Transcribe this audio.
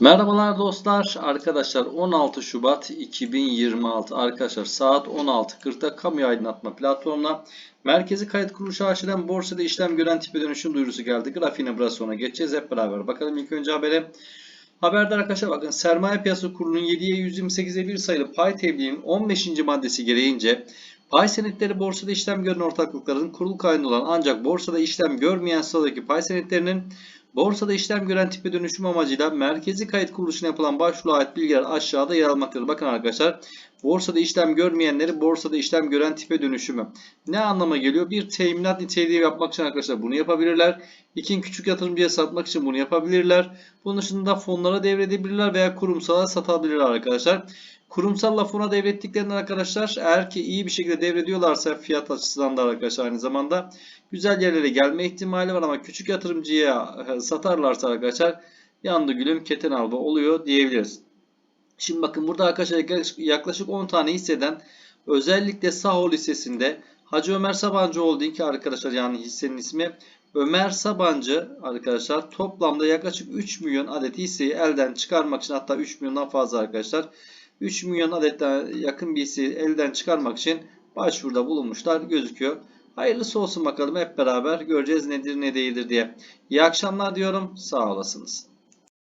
Merhabalar dostlar. Arkadaşlar 16 Şubat 2026 arkadaşlar saat 16.40'da kamu aydınlatma platformuna merkezi kayıt kuruluşu açılan borsada işlem gören tipe dönüşüm duyurusu geldi. Grafiğine biraz sonra geçeceğiz hep beraber. Bakalım ilk önce habere. Haberde arkadaşlar bakın sermaye piyasası kurulunun 7'ye 128'e 1 sayılı pay tebliğinin 15. maddesi gereğince pay senetleri borsada işlem gören ortaklıkların kurul kaydı olan ancak borsada işlem görmeyen sıradaki pay senetlerinin Borsada işlem gören tipe dönüşüm amacıyla merkezi kayıt kuruluşuna yapılan başvuruya ait bilgiler aşağıda yer almaktadır. Bakın arkadaşlar borsada işlem görmeyenleri borsada işlem gören tipe dönüşümü. Ne anlama geliyor? Bir teminat niteliği yapmak için arkadaşlar bunu yapabilirler. İkin küçük yatırımcıya satmak için bunu yapabilirler. Bunun dışında fonlara devredebilirler veya kurumsala satabilirler arkadaşlar. Kurumsalla fona devrettiklerinde arkadaşlar eğer ki iyi bir şekilde devrediyorlarsa fiyat açısından da arkadaşlar aynı zamanda güzel yerlere gelme ihtimali var ama küçük yatırımcıya e, satarlarsa arkadaşlar yandı gülüm keten alba oluyor diyebiliriz. Şimdi bakın burada arkadaşlar yaklaşık- yaklaşık 10 tane hisseden özellikle Sahol hissesinde Hacı Ömer Sabancı Holding arkadaşlar yani hissenin ismi Ömer Sabancı arkadaşlar toplamda yaklaşık 3 milyon adet hisseyi elden çıkarmak için hatta 3 milyondan fazla arkadaşlar 3 milyon adetten yakın bir hisseyi elden çıkarmak için başvuruda bulunmuşlar gözüküyor. Hayırlısı olsun bakalım hep beraber göreceğiz nedir ne değildir diye. İyi akşamlar diyorum. Sağ olasınız.